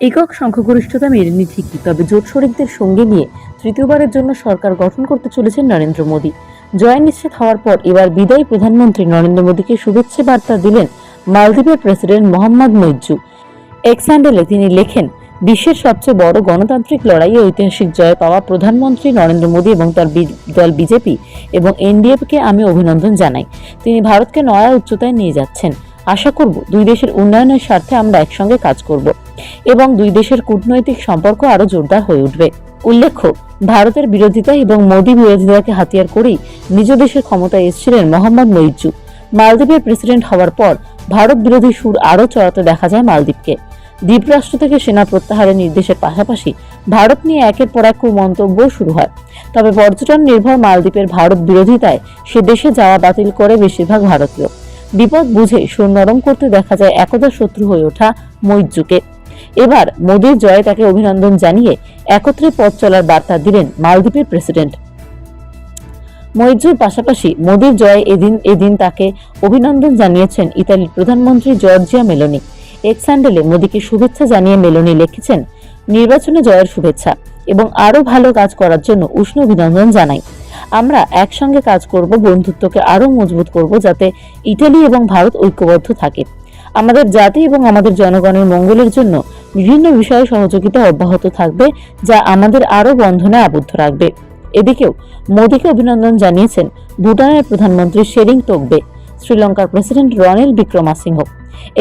একক সংখ্যাগরিষ্ঠতা মেলেনি ঠিকই, তবে জোট শরিকদের সঙ্গে নিয়ে তৃতীয়বারের জন্য সরকার গঠন করতে চলেছেন নরেন্দ্র মোদী। জয় নিশ্চিত হওয়ার পর এবার বিদায়ী প্রধানমন্ত্রী নরেন্দ্র মোদীকে শুভেচ্ছা বার্তা দিলেন মালদ্বীপের প্রেসিডেন্ট মোহাম্মদ মৈজু এক্স হ্যান্ডেলে তিনি লেখেন, বিশ্বের সবচেয়ে বড় গণতান্ত্রিক লড়াইয়ে ঐতিহাসিক জয় পাওয়া প্রধানমন্ত্রী নরেন্দ্র মোদী এবং তার দল বিজেপি এবং এনডিএফকে আমি অভিনন্দন জানাই। তিনি ভারতকে নয়া উচ্চতায় নিয়ে যাচ্ছেন। আশা করব দুই দেশের উন্নয়নের স্বার্থে আমরা একসঙ্গে কাজ করব এবং দুই দেশের কূটনৈতিক সম্পর্ক আরও জোরদার হয়ে উঠবে। উল্লেখ্য, ভারতের বিরোধিতা এবং মোদী বিরোধিতাকে হাতিয়ার করেই নিজ দেশের ক্ষমতায় এসেছিলেন মোহাম্মদ মইজু। মালদ্বীপের প্রেসিডেন্ট হওয়ার পর ভারত বিরোধী সুর আরও চড়াতে দেখা যায় মালদ্বীপকে। দ্বীপরাষ্ট্র থেকে সেনা প্রত্যাহারের নির্দেশের পাশাপাশি ভারত নিয়ে একের পর এক মন্তব্য শুরু হয়। তবে পর্যটন নির্ভর মালদ্বীপের ভারত বিরোধিতায় সে দেশে যাওয়া বাতিল করে বেশিরভাগ ভারতীয়। বিপদ বুঝে সুর করতে দেখা যায় একদা শত্রু হয়ে ওঠা মৈজুকে এবার মোদীর জয়ে তাকে অভিনন্দন জানিয়ে একত্রে পথ চলার বার্তা দিলেন মালদ্বীপের প্রেসিডেন্ট। মৈজুর পাশাপাশি মোদীর জয়ে এদিন এদিন তাকে অভিনন্দন জানিয়েছেন ইতালির প্রধানমন্ত্রী জর্জিয়া মেলোনি। এক্স হ্যান্ডেলে মোদীকে শুভেচ্ছা জানিয়ে মেলোনি লিখেছেন, নির্বাচনে জয়ের শুভেচ্ছা এবং আরও ভালো কাজ করার জন্য উষ্ণ অভিনন্দন জানাই। আমরা একসঙ্গে কাজ করব, বন্ধুত্বকে আরও মজবুত করব যাতে ইটালি এবং ভারত ঐক্যবদ্ধ থাকে। আমাদের জাতি এবং আমাদের জনগণের মঙ্গলের জন্য বিভিন্ন বিষয়ে সহযোগিতা অব্যাহত থাকবে, যা আমাদের আরও বন্ধনে আবদ্ধ রাখবে। এদিকেও মোদীকে অভিনন্দন জানিয়েছেন ভুটানের প্রধানমন্ত্রী শেরিং তোগবে, শ্রীলঙ্কার প্রেসিডেন্ট রনিল বিক্রমাসিংহ।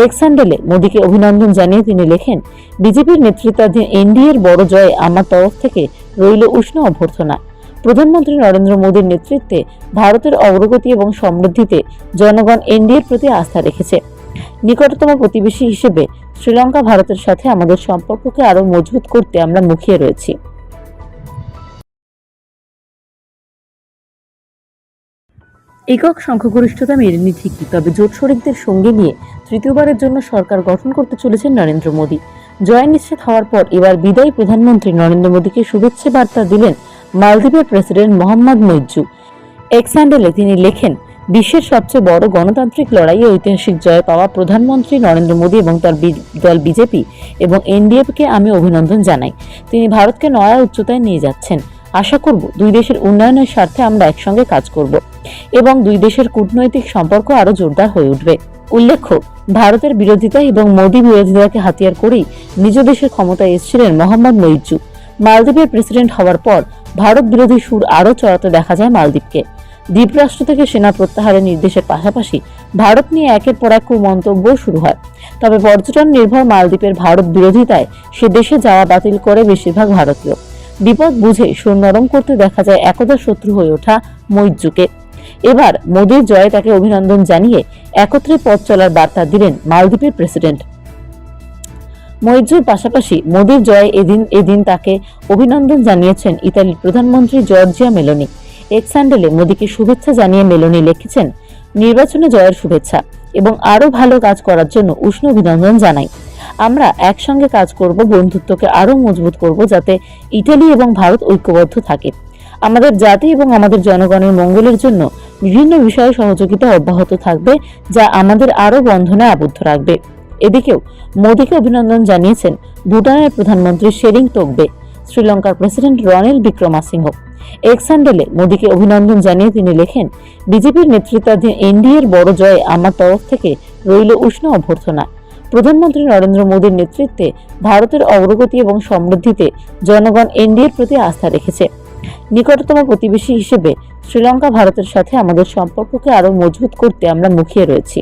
এক্স হ্যান্ডেলে মোদীকে অভিনন্দন জানিয়ে তিনি লেখেন, বিজেপির নেতৃত্বাধীন এনডিএর বড় জয়ে আমার তরফ থেকে রইল উষ্ণ অভ্যর্থনা। প্রধানমন্ত্রী নরেন্দ্র মোদীর নেতৃত্বে ভারতের অগ্রগতি এবং সমৃদ্ধিতে জনগণ এনডিএর প্রতি আস্থা রেখেছে। নিকটতম প্রতিবেশী হিসেবে শ্রীলঙ্কা ভারতের সাথে আমাদের সম্পর্ককে আরও মজবুত করতে আমরা মুখিয়ে রয়েছি। একক সংখ্যাগরিষ্ঠতা মেলেনি ঠিকই, তবে জোট শরিকদের সঙ্গে নিয়ে তৃতীয়বারের জন্য সরকার গঠন করতে চলেছেন নরেন্দ্র মোদী। জয় নিশ্চিত হওয়ার পর এবার বিদায়ী প্রধানমন্ত্রী নরেন্দ্র মোদীকে শুভেচ্ছা বার্তা দিলেন মালদ্বীপের প্রেসিডেন্ট মোহাম্মদ মৈজু এক্স হ্যান্ডেলে তিনি লেখেন, বিশ্বের সবচেয়ে বড় গণতান্ত্রিক লড়াইয়ে ঐতিহাসিক জয় পাওয়া প্রধানমন্ত্রী নরেন্দ্র মোদী এবং তার দল বিজেপি এবং এনডিএফকে আমি অভিনন্দন জানাই। তিনি ভারতকে নয়া উচ্চতায় নিয়ে যাচ্ছেন। আশা করব দুই দেশের উন্নয়নের স্বার্থে আমরা একসঙ্গে কাজ করব এবং দুই দেশের কূটনৈতিক সম্পর্ক আরও জোরদার হয়ে উঠবে। উল্লেখ্য, ভারতের বিরোধিতা এবং মোদী বিরোধিতাকে হাতিয়ার করেই নিজ দেশের ক্ষমতায় এসেছিলেন মোহাম্মদ মইজু মালদ্বীপের প্রেসিডেন্ট হওয়ার পর ভারত বিরোধী সুর আরও চড়াতে দেখা যায় মালদ্বীপকে। দ্বীপরাষ্ট্র থেকে সেনা প্রত্যাহারের নির্দেশের পাশাপাশি ভারত নিয়ে একের পর এক মন্তব্য শুরু হয়। তবে পর্যটন নির্ভর মালদ্বীপের ভারত বিরোধিতায় সে দেশে যাওয়া বাতিল করে বেশিরভাগ ভারতীয়। বিপদ বুঝে সুর নরম করতে দেখা যায় একদা শত্রু হয়ে ওঠা মৈজুকে এবার মোদীর জয়ে তাকে অভিনন্দন জানিয়ে একত্রে পথ চলার বার্তা দিলেন মালদ্বীপের প্রেসিডেন্ট। মৈজুর পাশাপাশি মোদীর জয়ে এদিন এদিন তাকে অভিনন্দন জানিয়েছেন ইতালির প্রধানমন্ত্রী জর্জিয়া মেলোনি। এক্স হ্যান্ডেলে মোদীকে শুভেচ্ছা জানিয়ে মেলোনি লিখেছেন, নির্বাচনে জয়ের শুভেচ্ছা এবং আরও ভালো কাজ করার জন্য উষ্ণ অভিনন্দন জানাই। আমরা একসঙ্গে কাজ করব, বন্ধুত্বকে আরও মজবুত করব যাতে ইটালি এবং ভারত ঐক্যবদ্ধ থাকে। আমাদের জাতি এবং আমাদের জনগণের মঙ্গলের জন্য বিভিন্ন বিষয়ে সহযোগিতা অব্যাহত থাকবে, যা আমাদের আরও বন্ধনে আবদ্ধ রাখবে। এদিকেও মোদীকে অভিনন্দন জানিয়েছেন ভুটানের প্রধানমন্ত্রী শেরিং তোগবে, শ্রীলঙ্কার প্রেসিডেন্ট রনিল বিক্রমাসিংহ। এক্স হ্যান্ডেলে মোদীকে অভিনন্দন জানিয়ে তিনি লেখেন, বিজেপির নেতৃত্বাধীন এনডিএর বড় জয়ে আমার তরফ থেকে রইল উষ্ণ অভ্যর্থনা। প্রধানমন্ত্রী নরেন্দ্র মোদীর নেতৃত্বে ভারতের অগ্রগতি এবং সমৃদ্ধিতে জনগণ এনডিএর প্রতি আস্থা রেখেছে। নিকটতম প্রতিবেশী হিসেবে শ্রীলঙ্কা ভারতের সাথে আমাদের সম্পর্ককে আরও মজবুত করতে আমরা মুখিয়ে রয়েছি।